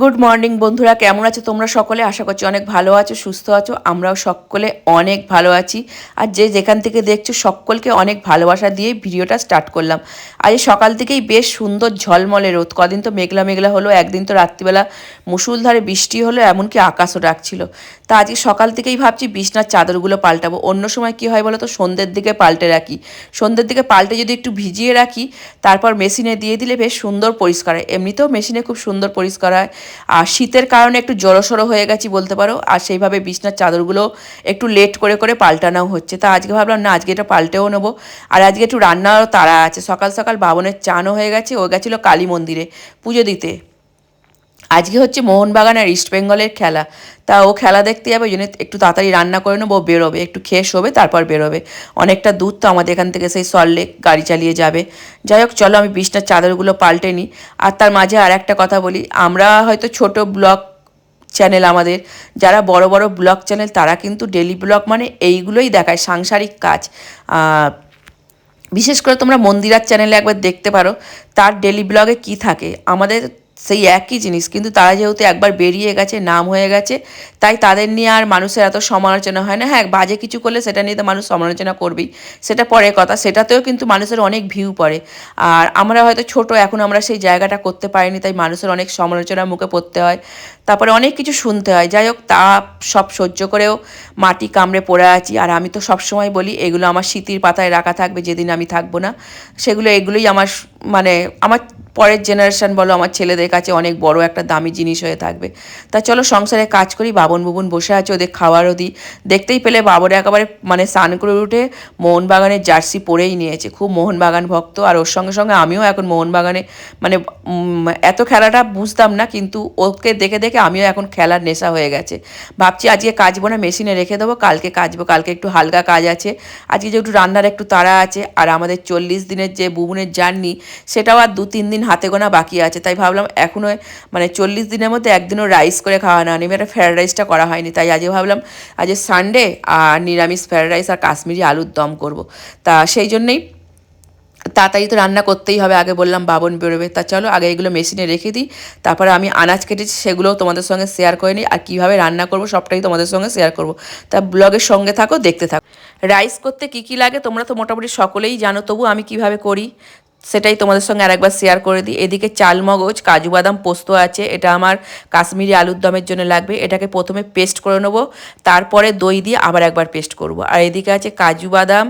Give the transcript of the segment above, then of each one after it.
Good morning বন্ধুরা। কেমন আছো তোমরা সকলে? আশা করছি অনেক ভালো আছো, সুস্থ আছো। আমরাও সকলে অনেক ভালো আছি। আর যে যেখান থেকে দেখছ, সকলকে অনেক ভালোবাসা দিয়ে ভিডিওটা স্টার্ট করলাম। আজ সকাল থেকেই বেশ সুন্দর ঝলমলে রোদ। কদিন তো মেঘলা মেঘলা হলো, একদিন তো রাত্রিবেলা মুসুলধারে বৃষ্টি হলো, এমনকি আকাশও ডাকছিল। তা আজকে সকাল থেকেই ভাবছি বিছনার চাদরগুলো পাল্টাবো। অন্য সময় কি হয় বলো তো সন্ধ্যের দিকে পাল্টে রাখি। সন্ধ্যের দিকে পাল্টে যদি একটু ভিজিয়ে রাখি, তারপর মেশিনে দিয়ে দিলে বেশ সুন্দর পরিষ্কার হয়। এমনিতেও মেশিনে খুব সুন্দর পরিষ্কার হয়। আর শীতের কারণে একটু জড়সড়ো হয়ে গেছি বলতে পারো। আর সেইভাবে বিছনার চাদরগুলো একটু লেট করে করে পাল্টানো হচ্ছে। তা আজকে ভাবলাম, না, আজকে এটা পাল্টেও নেব। আর আজকে একটু রান্নারও তারা আছে। সকাল সকাল বাবনের চানও হয়ে গেছে। ও গেছিল কালী মন্দিরে পুজো দিতে। আজকে হচ্ছে মোহনবাগান আর ইস্ট বেঙ্গলের খেলা। তা ও খেলা দেখতে যাবে ওই জন্য একটু তাড়াতাড়ি রান্না করে নেব, বেরোবে, একটু খেয়ে শোবে, তারপর বেরোবে। অনেকটা দূর তো আমাদের এখান থেকে সেই সল্টলেক গাড়ি চালিয়ে যাবে। যাই হোক, চলো আমি বিছনার চাদরগুলো পাল্টে নিই। আর তার মাঝে আর একটা কথা বলি, আমরা হয়তো ছোট ব্লগ চ্যানেল আমাদের, যারা বড় বড় ব্লগ চ্যানেল, তারা কিন্তু ডেলি ব্লগ মানে এইগুলোই দেখায়, সাংসারিক কাজ। বিশেষ করে তোমরা মন্দিরার চ্যানেলে একবার দেখতে পারো, তার ডেলি ব্লগে কি থাকে। আমাদের সেই একই জিনিস, কিন্তু তারা যেহেতু একবার বেরিয়ে গেছে, নাম হয়ে গেছে, তাই তাদের নিয়ে আর মানুষের এত সমালোচনা হয় না। হ্যাঁ বাজে কিছু করলে সেটা নিয়ে তো মানুষ সমালোচনা করবেই, সেটা পরের কথা, সেটাতেও কিন্তু মানুষের অনেক ভিউ পড়ে। আর আমরা হয়তো ছোট, এখন আমরা সেই জায়গাটা করতে পারিনি, তাই মানুষের অনেক সমালোচনার মুখে পড়তে হয়। তারপরে অনেক কিছু শুনতে হয়। যাই হোক, তা সব সহ্য করেও মাটি কামড়ে পড়ে আছি। আর আমি তো সবসময় বলি, এগুলো আমার স্মৃতির পাতায় রাখা থাকবে, যেদিন আমি থাকব না, সেগুলো, এগুলোই আমার মানে আমার পরের জেনারেশন বলো, আমার ছেলেদের কাছে অনেক বড় একটা দামি জিনিস হয়ে থাকবে। তা চলো সংসারে কাজ করি, বাবন বুবুন বসে আছে, ওদের খাওয়ারও দিই। দেখতেই পেলে বাবর একেবারে মানে স্নান করে উঠে মোহনবাগানের জার্সি পরেই নিয়েছে। খুব মোহনবাগান ভক্ত, আর ওর সঙ্গে সঙ্গে আমিও এখন মোহনবাগানে মানে এত খেলাটা বুঝতাম না, কিন্তু ওকে দেখে দেখে আমিও এখন খেলার নেশা হয়ে গেছে। ভাবছি আজকে কাচবো না, মেশিনে রেখে দেবো, কালকে কাজবো কালকে একটু হালকা কাজ আছে। আজকে যেহেতু রান্নার একটু তাড়া আছে, আর আমাদের চল্লিশ দিনের যে বুবুনের জার্নি সেটাও আর দু তিন দিন হাতে গোনা বাকি আছে। তাই ভাবলাম এখনও মানে চল্লিশ দিনের মধ্যে একদিনও রাইস করে খাওয়া না। নেবে একটা ফ্রায়েড রাইসটা করা হয়নি। তাই আজকে ভাবলাম আজ সানডে আর নিরামিষ ফ্রায়েড রাইস আর কাশ্মীরি আলুর দম করব। তা সেই জন্যেই তাড়াতাড়ি তো রান্না করতেই হবে, আগে বললাম বাবন বেরোবে। তা চলো আগে এগুলো মেশিনে রেখে দিই। তারপরে আমি আনাজ কেটেছি, সেগুলোও তোমাদের সঙ্গে শেয়ার করে নিই। আর কীভাবে রান্না করব সবটাই তোমাদের সঙ্গে শেয়ার করব। তা ব্লগের সঙ্গে থাকো, দেখতে থাকো। রাইস করতে কী কী লাগে তোমরা তো মোটামুটি সকলেই জানো, তবু আমি কীভাবে করি? সেটাই তোমাদের সঙ্গে আরেকবার শেয়ার করে দিই। এদিকে চাল মগজ কাজু বাদাম পোস্ত আছে, এটা আমার কাশ্মীরি আলুর দমের জন্য লাগবে। এটাকে প্রথমে পেস্ট করে নেব, তারপরে দই দিয়ে আবার একবার পেস্ট করব। আর এদিকে আছে কাজু বাদাম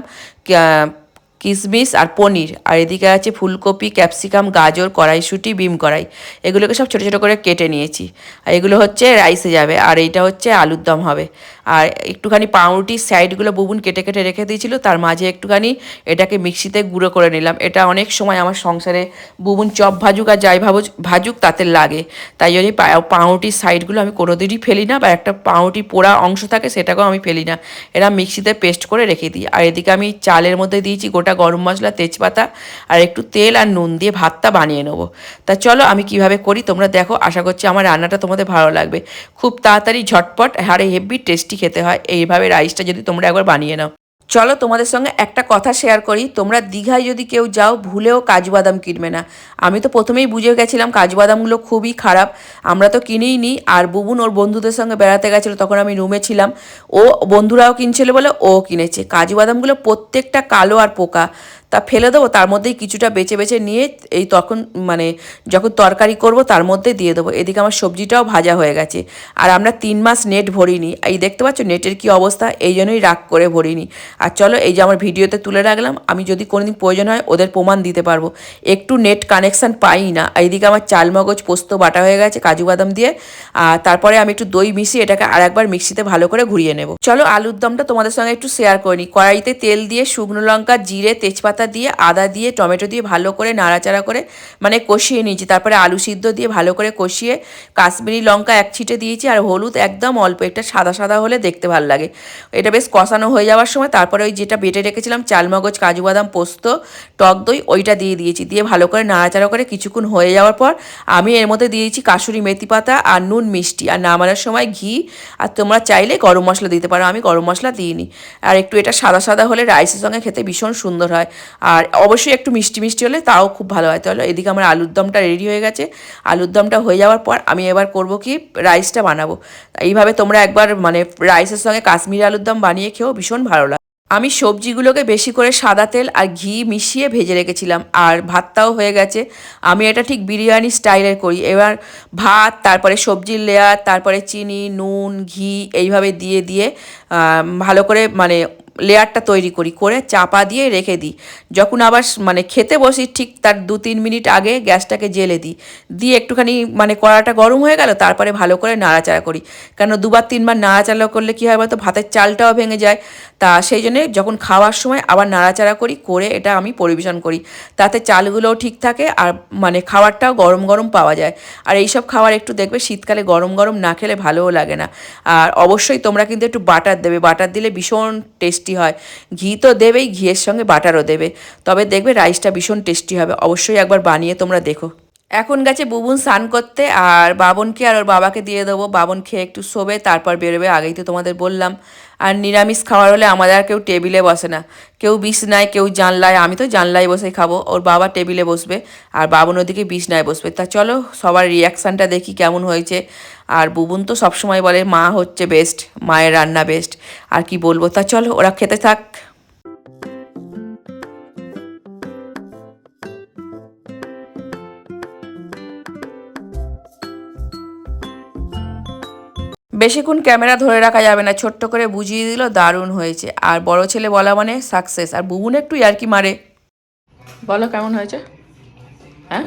কিশমিশ আর পনির। আর এদিকে আছে ফুলকপি, ক্যাপসিকাম, গাজর, কড়াইশুঁটি, বিম কড়াই। এগুলোকে সব ছোটো ছোটো করে কেটে নিয়েছি। আর এগুলো হচ্ছে রাইসে যাবে। আর এইটা হচ্ছে আলুর দম হবে। আর একটুখানি পাউরুটির সাইডগুলো বুবুন কেটে কেটে রেখে দিয়েছিল। তার মাঝে একটুখানি এটাকে মিক্সিতে গুঁড়ো করে নিলাম। এটা অনেক সময় আমার সংসারে বুবুন চপ ভাজুক আর যাই ভাবুক, ভাজুক, তাতে লাগে। তাই জন্যই পাউরুটির সাইডগুলো আমি কোনোদিনই ফেলি না বা একটা পাউরুটি পোড়া অংশ থাকে সেটাকেও আমি ফেলি না। এরা মিক্সিতে পেস্ট করে রেখে দিই। আর এদিকে আমি চালের মধ্যে দিয়েছি গোটা গরম মশলা, তেজপাতা আর একটু তেল আর নুন দিয়ে ভাতটা বানিয়ে নেব। তা চলো আমি কীভাবে করি তোমরা দেখো, আশা করছি আমার রান্নাটা তোমাদের ভালো লাগবে। খুব তাড়াতাড়ি ঝটপট আর হেভি টেস্টি খেতে হয়, এইভাবে রাইসটা যদি তোমরা একবার বানিয়ে নাও। চলো তোমাদের সঙ্গে একটা কথা শেয়ার করি। তোমরা দীঘায় যদি কেউ যাও, ভুলেও কাজু বাদাম কিনবে না। আমি তো প্রথমেই বুঝে গেছিলাম কাজু বাদামগুলো খুবই খারাপ। আমরা তো কিনেই নি আর বুবুন ওর বন্ধুদের সঙ্গে বেড়াতে গেছিল, তখন আমি রুমে ছিলাম। ও বন্ধুরাও কিনছিল বলে ও কিনেছে। কাজু বাদামগুলো প্রত্যেকটা কালো আর পোকা। তা ফেলে দেবো, তার মধ্যেই কিছুটা বেছে বেছে নিয়ে এই তখন মানে যখন তরকারি করব তার মধ্যে দিয়ে দেবো। এদিকে আমার সবজিটাও ভাজা হয়ে গেছে। আর আমরা তিন মাস নেট ভরিনি। এই দেখতে পাচ্ছ নেটের কি অবস্থা? এই জন্যই রাগ করে ভরিনি। আর চলো, এই যে আমার ভিডিওতে তুলে রাখলাম, আমি যদি কোনোদিন প্রয়োজন হয় ওদের প্রমাণ দিতে পারব। একটু নেট কানেকশান পাই না। এইদিকে আমার চাল মগজ, পোস্ত বাটা হয়ে গেছে, কাজু বাদাম দিয়ে। আর তারপরে আমি একটু দই মিশিয়ে এটাকে আর একবার মিক্সিতে ভালো করে ঘুরিয়ে নেব। চলো, আলুর দমটা তোমাদের সঙ্গে একটু শেয়ার করে নিই। কড়াইতে তেল দিয়ে শুকনো লঙ্কা, জিরে, তেজপাতা দিয়ে, আদা দিয়ে, টমেটো দিয়ে ভালো করে নাড়াচাড়া করে মানে কষিয়ে নিয়েছি। তারপরে আলু সিদ্ধ দিয়ে ভালো করে কষিয়ে কাশ্মীরি লঙ্কা এক ছিটে দিয়েছি আর হলুদ একদম অল্প, একটা সাদা সাদা হলে দেখতে ভালো লাগে। এটা বেশ কষানো হয়ে যাওয়ার সময় তারপরে ওই যেটা বেটে রেখেছিলাম, চালমগজ, কাজু বাদাম, পোস্ত, টক দই, ওইটা দিয়ে দিয়েছি। দিয়ে ভালো করে নাড়াচাড়া করে কিছুক্ষণ হয়ে যাওয়ার পর আমি এর মধ্যে দিয়েছি কাসুরি মেথি পাতা আর নুন মিষ্টি। আর নামানোর সময় ঘি, আর তোমরা চাইলে গরম মশলা দিতে পারো। আমি গরম মশলা দিইনি। আর একটু এটা সাদা সাদা হলে রাইসের সঙ্গে খেতে ভীষণ সুন্দর হয়। আর অবশ্যই একটু মিষ্টি মিষ্টি হলে তাও খুব ভালো হয়। তাহলে এদিকে আমার আলুর দমটা রেডি হয়ে গেছে। আলুর দমটা হয়ে যাওয়ার পর আমি এবার করব কি? রাইসটা বানাবো। এইভাবে তোমরা একবার মানে রাইসের সঙ্গে কাশ্মীরি আলুর দম বানিয়ে খেয়েও ভীষণ ভালো লাগে। আমি সবজিগুলোকে বেশি করে সাদা তেল আর ঘি মিশিয়ে ভেজে রেখেছিলাম আর ভাতটাও হয়ে গেছে। আমি এটা ঠিক বিরিয়ানি স্টাইলের করি। এবার ভাত, তারপরে সবজির লেয়ার তারপরে চিনি, নুন, ঘি এইভাবে দিয়ে দিয়ে ভালো করে মানে লেয়ারটা তৈরি করি, করে চাপা দিয়ে রেখে দিই। যখন আবার মানে খেতে বসি, ঠিক তার দু তিন মিনিট আগে গ্যাসটাকে জেলে দিই। দিয়ে একটুখানি মানে কড়াটা গরম হয়ে গেল, তারপরে ভালো করে নাড়াচাড়া করি। কেন দুবার, তিনবার নাড়াচাড়া করলে কী হয় বলতো, ভাতের চালটাও ভেঙে যায়। তা সেই জন্যে যখন খাওয়ার সময় আবার নাড়াচাড়া করি, করে এটা আমি পরিবেশন করি। তাতে চালগুলোও ঠিক থাকে, আর মানে খাবারটাও গরম গরম পাওয়া যায়। আর এইসব খাবার একটু দেখবে, শীতকালে গরম গরম না খেলে ভালোও লাগে না। আর অবশ্যই তোমরা কিন্তু একটু বাটার দেবে। বাটার দিলে ভীষণ টেস্টি হয়। ঘি তো দেবেই, ঘিয়ের সঙ্গে বাটারও দেবে। তবে দেখবে রাইসটা ভীষণ টেস্টি হবে। অবশ্যই একবার বানিয়ে তোমরা দেখো। এখন গেছে বুবুন স্নান করতে, আর বাবনকে আর ওর বাবাকে দিয়ে দেবো। বাবন খেয়ে একটু শোবে, তারপর বেরোবে। আগেই তো তোমাদের বললাম। আর নিরামিষ খাওয়ার হলে আমাদের আর কেউ টেবিলে বসে না। কেউ বিষ বিছনায় কেউ জানলায়। আমি তো জানলায় বসে খাব। ওর বাবা টেবিলে বসবে, আর বাবন ওদিকে বিষ বিছনায় বসবে। তা চলো সবার রিয়াকশানটা দেখি কেমন হয়েছে। আর বুবুন তো সবসময় বলে মা হচ্ছে বেস্ট মায়ের রান্না বেস্ট আর কি বলব? তা চলো ওরা খেতে থাক। বেশিক্ষণ ক্যামেরা ধরে রাখা যাবে না ছোট্ট করে বুঝিয়ে দিল দারুণ হয়েছে। আর বড় ছেলে বলা মানে সাকসেস আর বুবুন একটু ইয়ার্কি মারে। বলো কেমন হয়েছে? হ্যাঁ?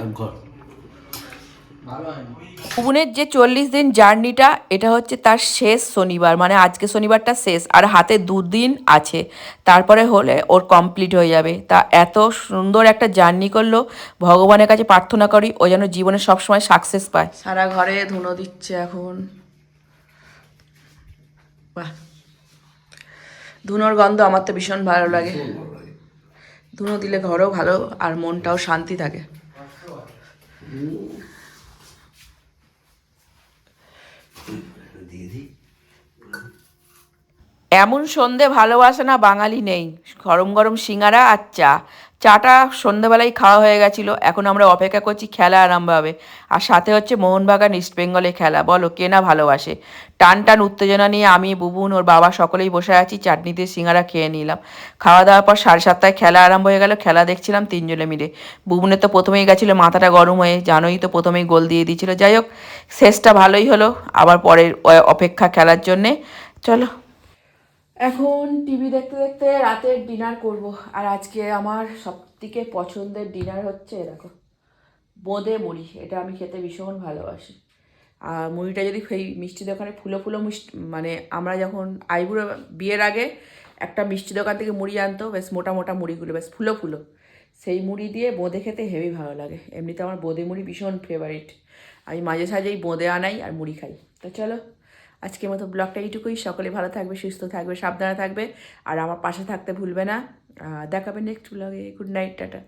বুবুনের যে চল্লিশ দিন জার্নিটা এটা হচ্ছে তার শেষ শনিবার মানে আজকে শনিবারটা শেষ আর হাতে দুদিন আছে। তারপরে হলে ওর কমপ্লিট হয়ে যাবে। তা এত সুন্দর একটা জার্নি করল ভগবানের কাছে প্রার্থনা করি ও যেন জীবনে সবসময় সাকসেস পায়। সারা ঘরে ধুনো দিচ্ছে এখন। বাহ। ধুনোর গন্ধ আমার তো ভীষণ ভালো লাগে। ধুনো দিলে ঘরও ভালো আর মনটাও শান্তি থাকে। এমন সন্ধে ভালোবাসে না বাঙালি নেই। গরম গরম সিঙ্গারা আর চা। চাটা সন্ধেবেলায় খাওয়া হয়ে গেছিল, এখন আমরা অপেক্ষা করছি খেলা আরম্ভ হবে আর সাথে হচ্ছে মোহনবাগান, ইস্ট বেঙ্গলে খেলা। বলো, কে না ভালোবাসে? টান টান উত্তেজনা নিয়ে আমি, বুবুন, ওর বাবা সকলেই বসে আছি চাটনি দিয়ে সিঙ্গারা খেয়ে নিলাম। খাওয়া দাওয়ার পর সাড়ে সাতটায় খেলা আরম্ভ হয়ে গেল, খেলা দেখছিলাম তিনজনে মিলে। বুবুনের তো প্রথমেই গেছিল, মাথাটা গরম হয়ে, জানোই তো প্রথমেই গোল দিয়ে দিয়েছিল। যাই হোক, শেষটা ভালোই হলো, আবার পরের অপেক্ষা খেলার জন্যে। চলো। এখন টিভি দেখতে দেখতে রাতের ডিনার করব, আর আজকে আমার সবথেকে পছন্দের ডিনার হচ্ছে, দেখো, বোঁদে মুড়ি, এটা আমি খেতে ভীষণ ভালোবাসি। আর মুড়িটা যদি সেই মিষ্টি দোকানে, ফুলো ফুলো মিষ্টি মানে আমরা যখন আইবুড়ো বিয়ের আগে একটা মিষ্টি দোকান থেকে মুড়ি আনতো, বেশ মোটা মোটা মুড়িগুলো, বেশ ফুলো ফুলো, সেই মুড়ি দিয়ে বোঁদে খেতে হেভি ভালো লাগে। এমনিতে আমার বোঁদে মুড়ি ভীষণ ফেভারিট আমি মাঝে সাঝেই বোঁদে আনাই আর মুড়ি খাই। তো চলো আজকের মতো ব্লগটা এইটুকুই। সকলে ভালো থাকবে, সুস্থ থাকবে, সাবধানে থাকবে। আর আমার পাশে থাকতে ভুলবে না। দেখাবে নেক্সট ব্লগে গুড নাইট টাটা।